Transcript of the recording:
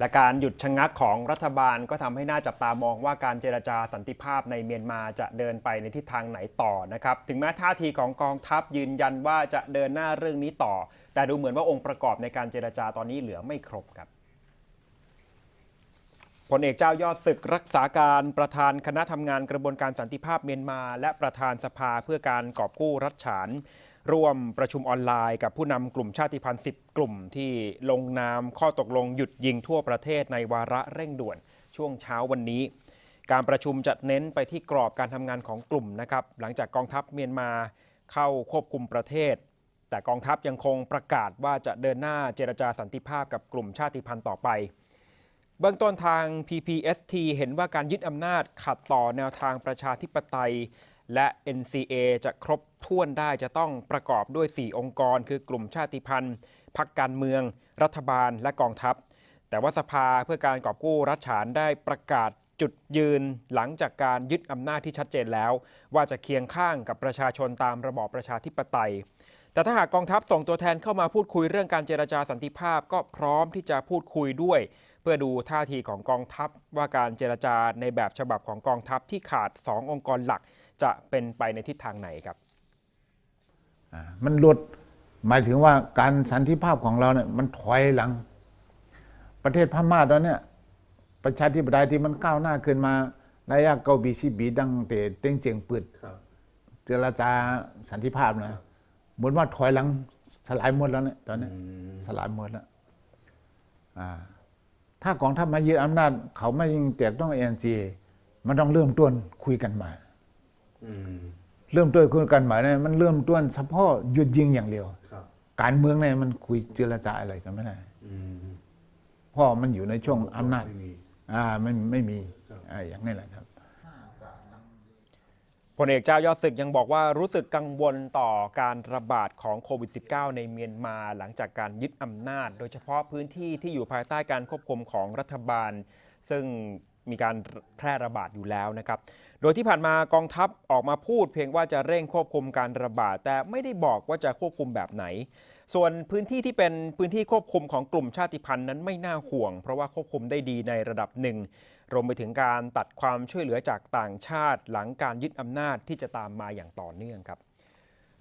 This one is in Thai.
และการหยุดชะงักของรัฐบาลก็ทำให้น่าจับตามองว่าการเจรจาสันติภาพในเมียนมาจะเดินไปในทิศทางไหนต่อนะครับ ถึงแม้ท่าทีของกองทัพยืนยันว่าจะเดินหน้าเรื่องนี้ต่อ แต่ดูเหมือนว่าองค์ประกอบในการเจรจาตอนนี้เหลือไม่ครบครับพลเอกเจ้ายอดศึกรักษาการประธานคณะทำงานกระบวนการสันติภาพเมียนมา และประธานสภาเพื่อการกอบกู้รัฐฉาน ร่วมประชุมออนไลน์กับผู้นำกลุ่มชาติพันธุ์ 10 กลุ่มที่ลงนามข้อตกลงหยุดยิงทั่วประเทศในวาระเร่งด่วนช่วงเช้าวันนี้ การประชุมจะเน้นไปที่กรอบการทำงานของกลุ่มนะครับ หลังจากกองทัพเมียนมาเข้าควบคุมประเทศ แต่กองทัพยังคงประกาศว่าจะเดินหน้าเจรจาสันติภาพกับกลุ่มชาติพันธุ์ต่อไปเบื้องต้นทาง PPST เห็นว่าการยึดอำนาจขัดต่อแนวทางประชาธิปไตย และ NCA จะครบถ้วนได้จะต้องประกอบด้วย 4 องค์กร คือกลุ่มชาติพันธุ์พักการเมือง รัฐบาลและกองทัพ แต่ว่าสภาเพื่อการกอบกู้รัฐฉานได้ประกาศจุดยืนหลังจากการยึดอำนาจที่ชัดเจนแล้ว ว่าจะเคียงข้างกับประชาชนตามระบอบประชาธิปไตย แต่ถ้าหากกองทัพส่งตัวแทนเข้ามาพูดคุยเรื่องการเจรจาสันติภาพก็พร้อมที่จะพูดคุยด้วย เพื่อดูท่าทีของกองทัพว่าการเจรจาในแบบฉบับของกองทัพที่ขาด 2 องค์กรหลัก จะเป็นไปในทิศทางไหนครับ มันหลุดหมายถึงว่าการสันติภาพของเราเนี่ยมันถอยหลัง ประเทศพม่าตอนเนี้ยประชาธิปไตยที่มันก้าวหน้าขึ้นมาระยะเกาบีซีบีดังเตะเต้งเสียงปืดเจรจาสันติภาพนะ เหมือนว่าถอยหลังสลายหมดแล้วเนี่ยตอนเนี้ยสลายหมดแล้วอ่าถ้ากองทัพมายึดอำนาจ เขาไม่ยิงแตกต้องเอ็นจีมันต้องเริ่มต้นคุยกันใหม่อืมเริ่มต้นคุยกันใหม่เนี่ยมันเริ่มต้นเฉพาะหยุดยิงอย่างเดียวครับการเมืองเนี่ยมันคุยเจรจาอะไรกันไม่ได้อืมเพราะมันอยู่ในช่วงอำนาจไม่มีอ่าไม่ไม่มีครับอ่าอย่างนี้แหละครับ พลเอกเจ้ายอดศึกยังบอกว่ารู้สึกกังวลต่อการระบาดของโควิด -19 ในเมียนมาหลังจากการยึดอำนาจ โดยเฉพาะพื้นที่ที่อยู่ภายใต้การควบคุมของรัฐบาล ซึ่ง มีการแพร่ระบาดอยู่แล้วนะครับ โดยที่ผ่านมากองทัพออกมาพูดเพียงว่าจะเร่งควบคุมการระบาด แต่ไม่ได้บอกว่าจะควบคุมแบบไหน ส่วนพื้นที่ที่เป็นพื้นที่ควบคุมของกลุ่มชาติพันธุ์นั้นไม่น่าห่วง เพราะว่าควบคุมได้ดีในระดับหนึ่งรวมไปถึงการตัดความช่วยเหลือจากต่างชาติ หลังการยึดอำนาจที่จะตามมาอย่างต่อเนื่องครับ